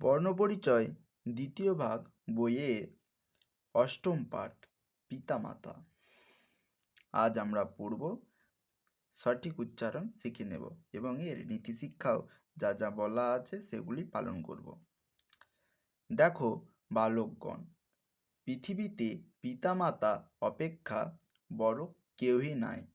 বর্ণপরিচয় দ্বিতীয় ভাগ বইয়ের অষ্টম পাঠ, পিতামাতা। আজ আমরা পড়ব, সঠিক উচ্চারণ শিখে নেব এবং এর নীতিশিক্ষাও যা যা বলা আছে সেগুলি পালন করব। দেখো, বালকগণ, পৃথিবীতে পিতামাতা অপেক্ষা বড় কেউই নাই।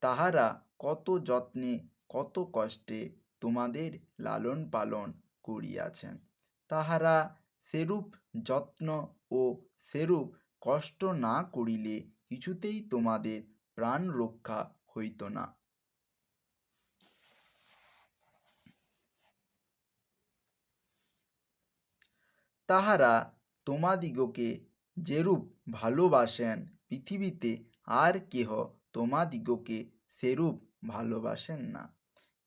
তাহারা কত যত্নে, কত কষ্টে তোমাদের লালন পালন করিয়াছেন। তাহারা সেরূপ যত্ন ও সেরূপ কষ্ট না করিলে কিছুতেই তোমাদের প্রাণ রক্ষা হইত না। তাহারা তোমাদিগকে যেরূপ ভালোবাসেন পৃথিবীতে আর কেহ তোমাদিগকে সেরূপ ভালোবাসেন না।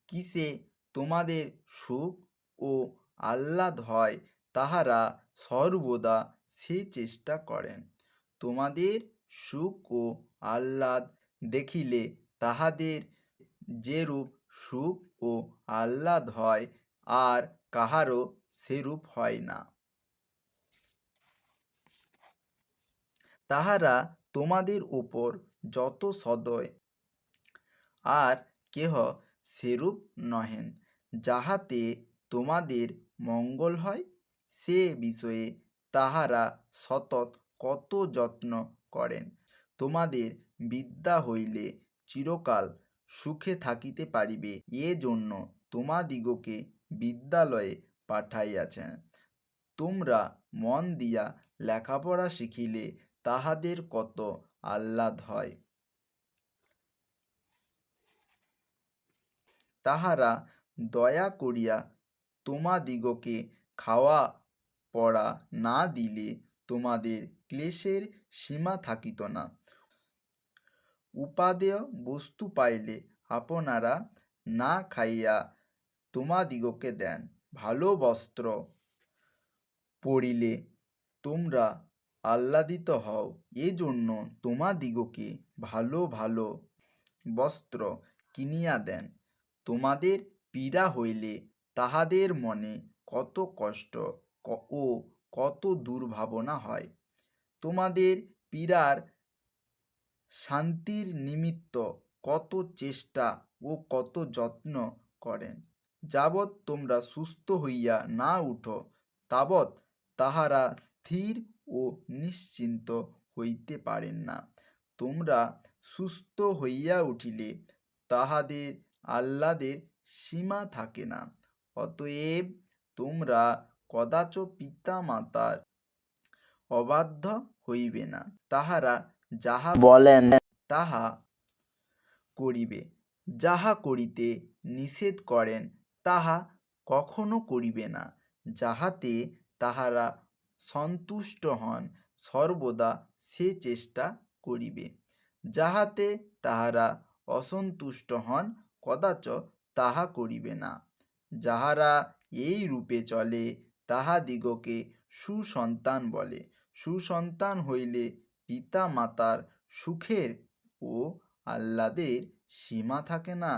কিসে তোমাদের সুখ ও আহ্লাদ হয়, তাহারা সর্বদা সে চেষ্টা করেন। তোমাদের সুখ ও আহ্লাদ দেখিলে তাহাদের যেরূপ সুখ ও আহ্লাদ হয়, আর কাহারও সেরূপ হয় না। তাহারা তোমাদের উপর যত সদয়, আর কেহ সেরূপ নহেন, যাহাতে তোমাদের মঙ্গল হয়, সে বিষয়ে তাহারা সতত কত যত্ন করেন? তোমাদের বিদ্যা হইলে চিরকাল সুখে থাকিতে পারিবে, এ জন্য তোমাদিগকে বিদ্যালয়ে পাঠাইয়াছেন। তোমরা মন দিয়া লেখাপড়া শিখিলে তাহাদের কত আহ্লাদ হয়। তাহারা দয়া করিয়া তোমাদিগকে খাওয়া পড়া না দিলে তোমাদের ক্লেশের সীমা থাকিত না। উপাদেয় বস্তু পাইলে আপনারা না খাইয়া তোমাদিগকে দেন। ভালো বস্ত্র পরিলে তোমরা আহ্লাদিত হও। এজন্য তোমাদিগকে ভালো ভালো বস্ত্র কিনিয়া দেন। তোমাদের পীড়া হইলে তাহাদের মনে কত কষ্ট ও কত দুর্ভাবনা হয়। তোমাদের পীড়ার শান্তির নিমিত্ত কত চেষ্টা ও কত যত্ন করেন। যাবৎ তোমরা সুস্থ হইয়া না উঠো, তাবৎ তাহারা স্থির ও নিশ্চিন্ত হইতে পারেন না। তোমরা সুস্থ হইয়া উঠিলে তাহাদের আহ্লাদের সীমা থাকে না। অতএব তোমরা কদাচ পিতা মাতার অবাধ্য হইবে না। তাহারা যাহা বলেন, তাহা করিবে। যাহা করিতে নিষেধ করেন, তাহা কখনো করিবে না। যাহাতে তাহারা সন্তুষ্ট হন, সর্বদা সে চেষ্টা করিবে। যাহাতে তাহারা অসন্তুষ্ট হন, কদাচ তাহা করিবে না। যাহারা এই রূপে চলে তাহাদিগকে সুসন্তান বলে। সুসন্তান হইলে পিতা মাতার সুখের ও আহ্লাদের সীমা থাকে না।